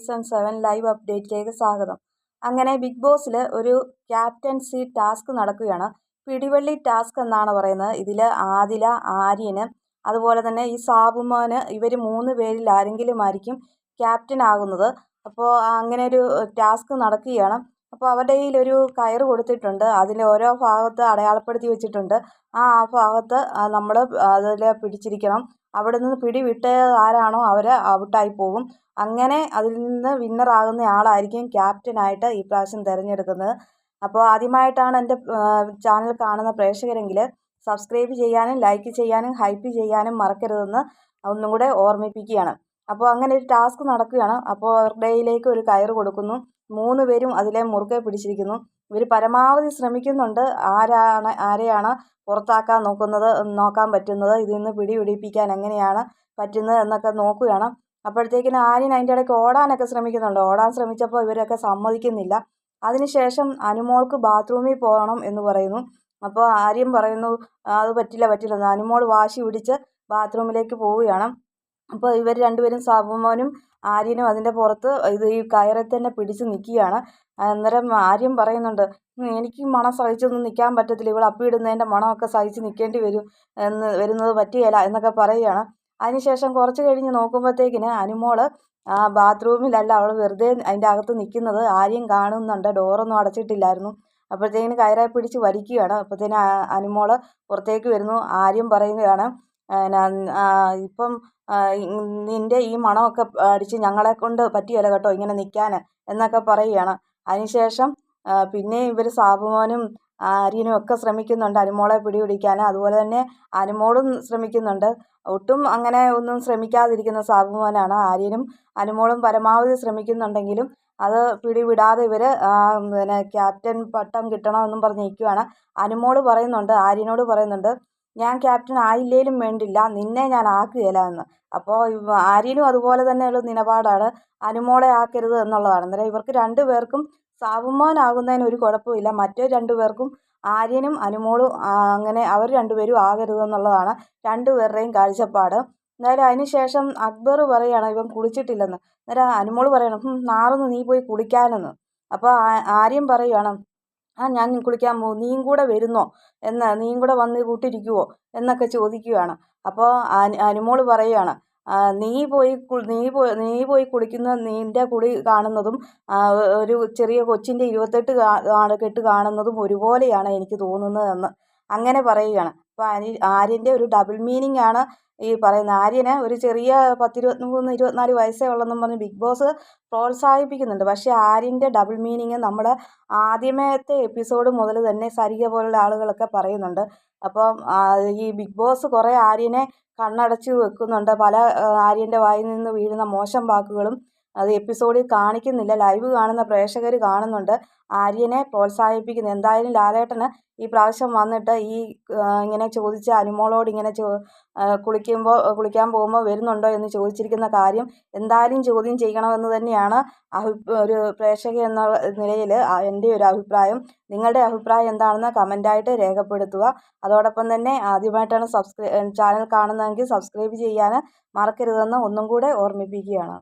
Season seven live അപ്ഡേറ്റിലേക്ക് സ്വാഗതം. അങ്ങനെ big ബോസിൽ ഒരു ക്യാപ്റ്റൻസി ടാസ്ക് നടക്കുകയാണ്. പിടിവള്ളി ടാസ്ക് എന്നാണ് പറയുന്നത്. ഇതിൽ ആദില ആര്യന് അതുപോലെ തന്നെ ഈ സാബുമോന് ഇവർ മൂന്ന് പേരിൽ ആരെങ്കിലും ആയിരിക്കും ക്യാപ്റ്റൻ ആകുന്നത്. അപ്പോൾ അങ്ങനെ ഒരു ടാസ്ക് നടക്കുകയാണ്. അപ്പോൾ അവരുടെ കയ്യിൽ ഒരു കയറ് കൊടുത്തിട്ടുണ്ട്. അതിൽ ഓരോ ഭാഗത്ത് അടയാളപ്പെടുത്തി വെച്ചിട്ടുണ്ട്. ആ ഭാഗത്ത് നമ്മൾ അതിൽ പിടിച്ചിരിക്കണം. അവിടെ നിന്ന് പിടിവിട്ട ആരാണോ അവർ ഔട്ടായി പോകും അങ്ങനെ അതിൽ നിന്ന് വിന്നറാകുന്ന ആളായിരിക്കും ക്യാപ്റ്റനായിട്ട് ഈ പ്രാവശ്യം തിരഞ്ഞെടുക്കുന്നത്. അപ്പോൾ ആദ്യമായിട്ടാണ് എന്റെ ചാനൽ കാണുന്ന പ്രേക്ഷകരെങ്കിൽ സബ്സ്ക്രൈബ് ചെയ്യാനും ലൈക്ക് ചെയ്യാനും ഹൈപ്പ് ചെയ്യാനും മറക്കരുതെന്ന് ഒന്നും കൂടെ ഓർമ്മിപ്പിക്കുകയാണ്. അപ്പോൾ അങ്ങനെ ഒരു ടാസ്ക് നടക്കുകയാണ്. അപ്പോൾ അവരുടെയിലേക്ക് ഒരു കയറ് കൊടുക്കുന്നു. മൂന്ന് പേരും അതിലെ മുറുകെ പിടിച്ചിരിക്കുന്നു. ഇവർ പരമാവധി ശ്രമിക്കുന്നുണ്ട്. ആരാണ് ആരെയാണ് പുറത്താക്കാൻ നോക്കുന്നത് നോക്കാൻ പറ്റുന്നത് ഇതിൽ നിന്ന് പിടി പിടിപ്പിക്കാൻ എങ്ങനെയാണ് പറ്റുന്നത് എന്നൊക്കെ നോക്കുകയാണ്. അപ്പോഴത്തേക്കിന് ആര്യൻ അതിന്റെ ഇടയ്ക്ക് ഓടാനൊക്കെ ശ്രമിക്കുന്നുണ്ട്. ഓടാൻ ശ്രമിച്ചപ്പോൾ ഇവരൊക്കെ സമ്മതിക്കുന്നില്ല. അതിനുശേഷം അനുമോൾക്ക് ബാത്റൂമിൽ പോകണം എന്ന് പറയുന്നു. അപ്പോൾ ആര്യൻ പറയുന്നു അത് പറ്റില്ല പറ്റില്ല. അനുമോൾ വാശി പിടിച്ച് ബാത്റൂമിലേക്ക് പോവുകയാണ്. അപ്പോൾ ഇവർ രണ്ടുപേരും സാബുമോനും ആര്യനും അതിന്റെ പുറത്ത് ഇത് ഈ കയറിൽ തന്നെ പിടിച്ച് നിൽക്കുകയാണ്. അന്നേരം ആര്യൻ പറയുന്നുണ്ട് എനിക്ക് മണം സഹിച്ചൊന്നും നിൽക്കാൻ പറ്റത്തില്ല. ഇവിടെ അപ്പിയിടുന്നതിന്റെ മണമൊക്കെ സഹിച്ച് നിൽക്കേണ്ടി വരും. എന്ന് വരുന്നത് പറ്റുകയില്ല എന്നൊക്കെ പറയുകയാണ്. അതിനുശേഷം കുറച്ച് കഴിഞ്ഞ് നോക്കുമ്പോഴത്തേക്കിന് അനുമോൾ ആ ബാത്റൂമിലല്ല അവൾ വെറുതെ അതിന്റെ അകത്ത് നിൽക്കുന്നത്. ആര്യം കാണുന്നുണ്ട് ഡോറൊന്നും അടച്ചിട്ടില്ലായിരുന്നു. അപ്പോഴത്തേക്കിന് കയറായി പിടിച്ച് വലിക്കുകയാണ്. അപ്പോഴത്തേന് അനുമോൾ പുറത്തേക്ക് വരുന്നു. ആര്യം പറയുകയാണ് ഇപ്പം നിന്റെ ഈ മണമൊക്കെ അടിച്ച് ഞങ്ങളെക്കൊണ്ട് പറ്റിയല്ല കേട്ടോ ഇങ്ങനെ നിൽക്കാൻ എന്നൊക്കെ പറയുകയാണ്. അതിനുശേഷം പിന്നെയും ഇവർ സാബുമോനും ആര്യനും ഒക്കെ ശ്രമിക്കുന്നുണ്ട്. അനുമോളെ പിടിപിടിക്കാൻ. അതുപോലെ തന്നെ അനുമോളും ശ്രമിക്കുന്നുണ്ട്. ഒട്ടും അങ്ങനെ ഒന്നും ശ്രമിക്കാതിരിക്കുന്ന സാബുമോനാണ് ആര്യനും. അനുമോളും പരമാവധി ശ്രമിക്കുന്നുണ്ടെങ്കിലും അത് പിടിവിടാതെ ഇവർ പിന്നെ ക്യാപ്റ്റൻ പട്ടം കിട്ടണമെന്നും പറഞ്ഞ് നിൽക്കുകയാണ്. അനുമോൾ പറയുന്നുണ്ട് ആര്യനോട് പറയുന്നുണ്ട് ഞാൻ ക്യാപ്റ്റൻ ആയില്ലേലും വേണ്ടില്ല. നിന്നെ ഞാൻ ആക്കുകയില്ല എന്ന്. അപ്പോൾ ആര്യനും അതുപോലെ തന്നെയുള്ള നിലപാടാണ് അനുമോളെ ആക്കരുത് എന്നുള്ളതാണ്. അന്നേരം ഇവർക്ക് രണ്ടു പേർക്കും സാബുമോനാകുന്നതിന് ഒരു കുഴപ്പമില്ല. മറ്റേ രണ്ടു പേർക്കും ആര്യനും അനുമോളും അങ്ങനെ അവർ രണ്ടുപേരും ആകരുത് എന്നുള്ളതാണ് രണ്ടുപേരുടെയും കാഴ്ചപ്പാട്. എന്തായാലും അതിന് ശേഷം അക്ബർ പറയുകയാണ് ഇവൻ കുളിച്ചിട്ടില്ലെന്ന്. അന്നേരം അനുമോൾ പറയണം നാറുന്നു നീ പോയി കുളിക്കാനെന്ന്. അപ്പോൾ ആര്യം പറയുകയാണ് ആ ഞാൻ കുളിക്കാൻ പോകും. നീയും കൂടെ വരുന്നോ? എന്ന് നീയും കൂടെ വന്ന് കൂട്ടിരിക്കുവോ? എന്നൊക്കെ ചോദിക്കുകയാണ്. അപ്പോൾ അനുമോൾ പറയുകയാണ് നീ പോയി നീ പോയി നീ പോയി കുളിക്കുന്ന നിന്റെ കുളി കാണുന്നതും ഒരു ചെറിയ കൊച്ചിന്റെ ഇരുപത്തെട്ട് കെട്ട് കാണുന്നതും ഒരുപോലെയാണ് എനിക്ക് തോന്നുന്നതെന്ന് അങ്ങനെ പറയുകയാണ്. അപ്പോൾ അനി ആര്യന്റെ ഒരു ഡബിൾ മീനിങ് ആണ് ഈ പറയുന്ന ആര്യന് ഒരു ചെറിയ പത്തിരുപത്തിമൂന്ന് ഇരുപത്തിനാല് വയസ്സേ ഉള്ളെന്നും പറഞ്ഞ് ബിഗ് ബോസ് പ്രോത്സാഹിപ്പിക്കുന്നുണ്ട്. പക്ഷേ ആര്യന്റെ ഡബിൾ മീനിങ് നമ്മൾ ആദ്യമേത്തെ എപ്പിസോഡ് മുതൽ തന്നെ സരിക പോലുള്ള ആളുകളൊക്കെ പറയുന്നുണ്ട്. അപ്പം ഈ ബിഗ് ബോസ് കുറേ ആര്യനെ കണ്ണടച്ച് വെക്കുന്നുണ്ട്. പല ആര്യന്റെ വായിൽ നിന്ന് വീഴുന്ന മോശം വാക്കുകളും അത് എപ്പിസോഡിൽ കാണിക്കുന്നില്ല. ലൈവ് കാണുന്ന പ്രേക്ഷകർ കാണുന്നുണ്ട്. ആര്യനെ പ്രോത്സാഹിപ്പിക്കുന്നു. എന്തായാലും ലാലേട്ടന് ഈ പ്രാവശ്യം വന്നിട്ട് ഈ ഇങ്ങനെ ചോദിച്ച അനുമോളോട് ഇങ്ങനെ ചോ കുളിക്കുമ്പോൾ കുളിക്കാൻ പോകുമ്പോൾ വരുന്നുണ്ടോ എന്ന് ചോദിച്ചിരിക്കുന്ന കാര്യം എന്തായാലും ചോദ്യം ചെയ്യണമെന്ന് തന്നെയാണ് അഭി ഒരു പ്രേക്ഷക എന്ന നിലയിൽ എന്റെ ഒരു അഭിപ്രായം. നിങ്ങളുടെ അഭിപ്രായം എന്താണെന്ന് കമന്റായിട്ട് രേഖപ്പെടുത്തുക. അതോടൊപ്പം തന്നെ ആദ്യമായിട്ടാണ് സബ്സ്ക്രൈ ചാനൽ കാണുന്നതെങ്കിൽ സബ്സ്ക്രൈബ് ചെയ്യാൻ മറക്കരുതെന്ന് ഒന്നും കൂടെ ഓർമ്മിപ്പിക്കുകയാണ്.